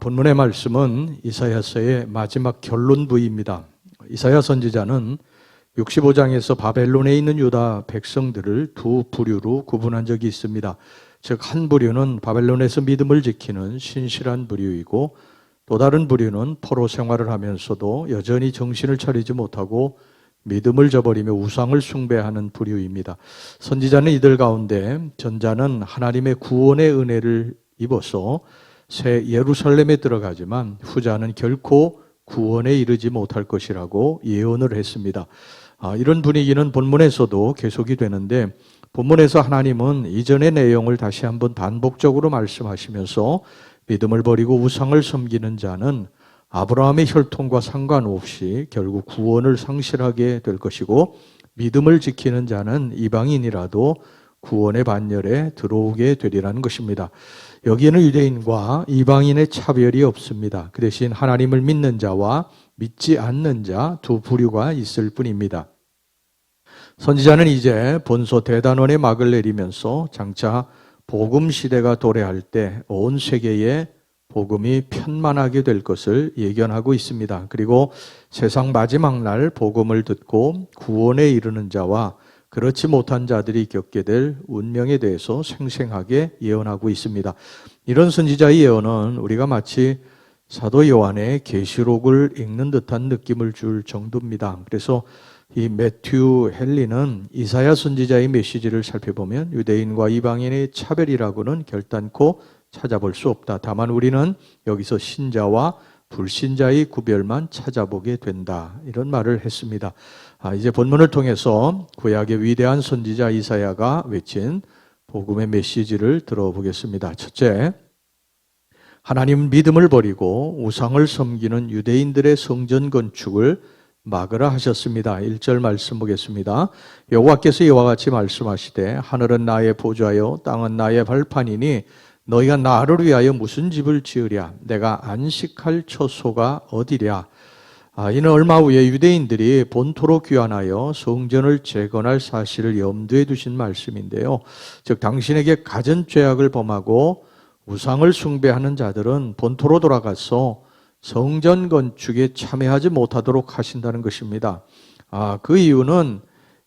본문의 말씀은 이사야서의 마지막 결론 부입니다. 이사야 선지자는 65장에서 바벨론에 있는 유다 백성들을 두 부류로 구분한 적이 있습니다. 즉, 한 부류는 바벨론에서 믿음을 지키는 신실한 부류이고, 또 다른 부류는 포로 생활을 하면서도 여전히 정신을 차리지 못하고 믿음을 저버리며 우상을 숭배하는 부류입니다. 선지자는 이들 가운데 전자는 하나님의 구원의 은혜를 입어서 새 예루살렘에 들어가지만 후자는 결코 구원에 이르지 못할 것이라고 예언을 했습니다. 아, 이런 분위기는 본문에서도 계속이 되는데 본문에서 하나님은 이전의 내용을 다시 한번 반복적으로 말씀하시면서 믿음을 버리고 우상을 섬기는 자는 아브라함의 혈통과 상관없이 결국 구원을 상실하게 될 것이고 믿음을 지키는 자는 이방인이라도 구원의 반열에 들어오게 되리라는 것입니다. 여기에는 유대인과 이방인의 차별이 없습니다. 그 대신 하나님을 믿는 자와 믿지 않는 자 두 부류가 있을 뿐입니다. 선지자는 이제 본소 대단원의 막을 내리면서 장차 복음 시대가 도래할 때 온 세계에 복음이 편만하게 될 것을 예견하고 있습니다. 그리고 세상 마지막 날 복음을 듣고 구원에 이르는 자와 그렇지 못한 자들이 겪게 될 운명에 대해서 생생하게 예언하고 있습니다. 이런 선지자의 예언은 우리가 마치 사도 요한의 계시록을 읽는 듯한 느낌을 줄 정도입니다. 그래서 이 매튜 헨리는 이사야 선지자의 메시지를 살펴보면 유대인과 이방인의 차별이라고는 결단코 찾아볼 수 없다. 다만 우리는 여기서 신자와 불신자의 구별만 찾아보게 된다. 이런 말을 했습니다. 아, 이제 본문을 통해서 구약의 위대한 선지자 이사야가 외친 복음의 메시지를 들어보겠습니다. 첫째, 하나님 믿음을 버리고 우상을 섬기는 유대인들의 성전 건축을 막으라 하셨습니다. 1절 말씀 보겠습니다. 여호와께서 이와 같이 말씀하시되 하늘은 나의 보좌요 땅은 나의 발판이니 너희가 나를 위하여 무슨 집을 지으랴 내가 안식할 처소가 어디랴 아, 이는 얼마 후에 유대인들이 본토로 귀환하여 성전을 재건할 사실을 염두에 두신 말씀인데요. 즉 당신에게 가전 죄악을 범하고 우상을 숭배하는 자들은 본토로 돌아가서 성전 건축에 참여하지 못하도록 하신다는 것입니다. 아, 그 이유는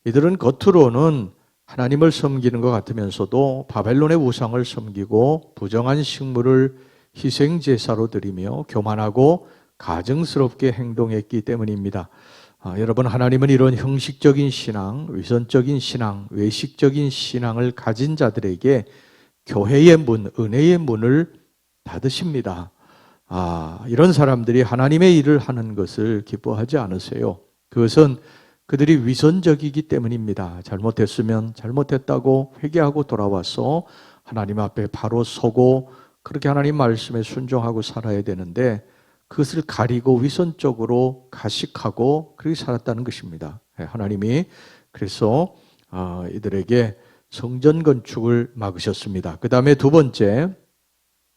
이들은 겉으로는 하나님을 섬기는 것 같으면서도 바벨론의 우상을 섬기고 부정한 식물을 희생 제사로 드리며 교만하고 가증스럽게 행동했기 때문입니다. 아, 여러분 하나님은 이런 형식적인 신앙, 위선적인 신앙, 외식적인 신앙을 가진 자들에게 교회의 문, 은혜의 문을 닫으십니다. 아, 이런 사람들이 하나님의 일을 하는 것을 기뻐하지 않으세요. 그것은 그들이 위선적이기 때문입니다. 잘못했으면 잘못했다고 회개하고 돌아와서 하나님 앞에 바로 서고 그렇게 하나님 말씀에 순종하고 살아야 되는데 그것을 가리고 위선적으로 가식하고 그렇게 살았다는 것입니다. 예, 하나님이 그래서 어, 이들에게 성전 건축을 막으셨습니다. 그 다음에 두 번째,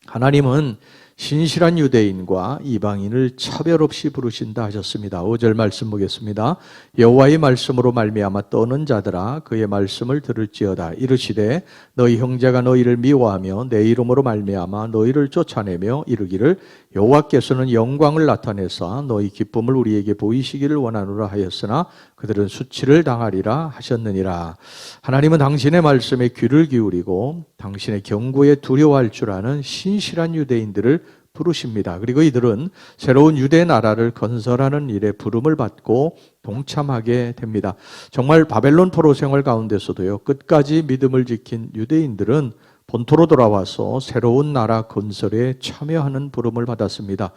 하나님은 신실한 유대인과 이방인을 차별 없이 부르신다 하셨습니다. 5절 말씀 보겠습니다. 여호와의 말씀으로 말미암아 떠는 자들아 그의 말씀을 들을지어다 이르시되 너희 형제가 너희를 미워하며 내 이름으로 말미암아 너희를 쫓아내며 이르기를 여호와께서는 영광을 나타내사 너희 기쁨을 우리에게 보이시기를 원하노라 하였으나 그들은 수치를 당하리라 하셨느니라. 하나님은 당신의 말씀에 귀를 기울이고 당신의 경고에 두려워할 줄 아는 신실한 유대인들을 부르십니다. 그리고 이들은 새로운 유대 나라를 건설하는 일에 부름을 받고 동참하게 됩니다. 정말 바벨론 포로 생활 가운데서도요, 끝까지 믿음을 지킨 유대인들은 본토로 돌아와서 새로운 나라 건설에 참여하는 부름을 받았습니다.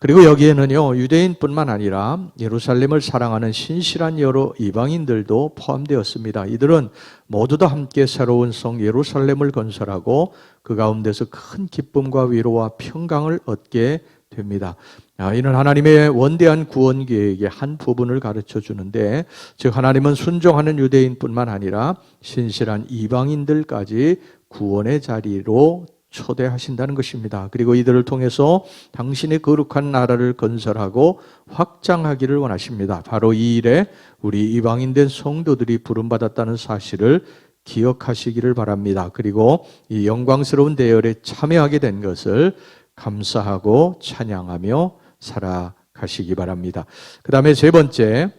그리고 여기에는요, 유대인뿐만 아니라 예루살렘을 사랑하는 신실한 여러 이방인들도 포함되었습니다. 이들은 모두 다 함께 새로운 성 예루살렘을 건설하고 그 가운데서 큰 기쁨과 위로와 평강을 얻게 됩니다. 아, 이는 하나님의 원대한 구원 계획의 한 부분을 가르쳐 주는데, 즉, 하나님은 순종하는 유대인뿐만 아니라 신실한 이방인들까지 구원의 자리로 초대하신다는 것입니다. 그리고 이들을 통해서 당신의 거룩한 나라를 건설하고 확장하기를 원하십니다. 바로 이 일에 우리 이방인된 성도들이 부름받았다는 사실을 기억하시기를 바랍니다. 그리고 이 영광스러운 대열에 참여하게 된 것을 감사하고 찬양하며 살아가시기 바랍니다. 그 다음에 세 번째,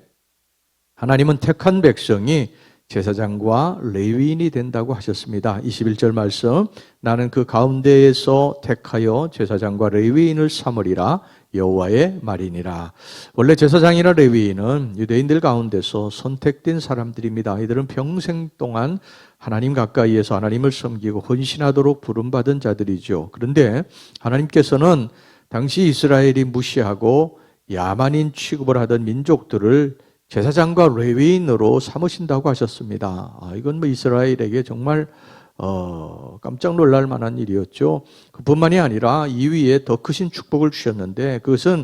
하나님은 택한 백성이 제사장과 레위인이 된다고 하셨습니다. 21절 말씀 나는 그 가운데에서 택하여 제사장과 레위인을 삼으리라 여호와의 말이니라. 원래 제사장이나 레위인은 유대인들 가운데서 선택된 사람들입니다. 이들은 평생 동안 하나님 가까이에서 하나님을 섬기고 헌신하도록 부름받은 자들이죠. 그런데 하나님께서는 당시 이스라엘이 무시하고 야만인 취급을 하던 민족들을 제사장과 레위인으로 삼으신다고 하셨습니다. 아, 이건 뭐 이스라엘에게 정말 어, 깜짝 놀랄 만한 일이었죠. 그뿐만이 아니라 이 위에 더 크신 축복을 주셨는데 그것은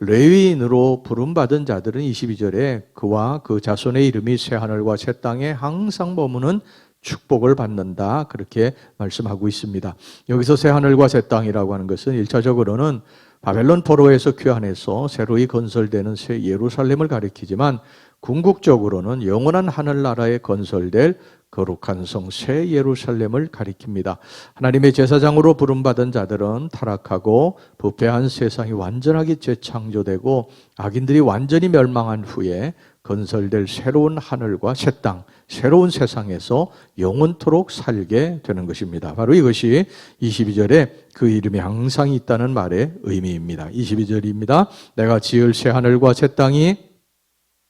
레위인으로 부름받은 자들은 22절에 그와 그 자손의 이름이 새 하늘과 새 땅에 항상 머무는 축복을 받는다. 그렇게 말씀하고 있습니다. 여기서 새 하늘과 새 땅이라고 하는 것은 일차적으로는 바벨론 포로에서 귀환해서 새로이 건설되는 새 예루살렘을 가리키지만 궁극적으로는 영원한 하늘나라에 건설될 거룩한 성 새 예루살렘을 가리킵니다. 하나님의 제사장으로 부름받은 자들은 타락하고 부패한 세상이 완전하게 재창조되고 악인들이 완전히 멸망한 후에 건설될 새로운 하늘과 새 땅, 새로운 세상에서 영원토록 살게 되는 것입니다. 바로 이것이 22절에 그 이름이 항상 있다는 말의 의미입니다. 22절입니다. 내가 지을 새 하늘과 새 땅이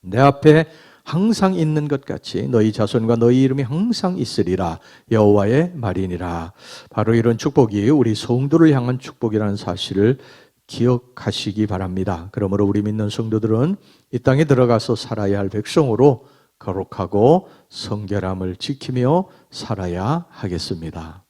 내 앞에 항상 있는 것 같이 너희 자손과 너희 이름이 항상 있으리라 여호와의 말이니라. 바로 이런 축복이 우리 성도를 향한 축복이라는 사실을 기억하시기 바랍니다. 그러므로 우리 믿는 성도들은 이 땅에 들어가서 살아야 할 백성으로 거룩하고 성결함을 지키며 살아야 하겠습니다.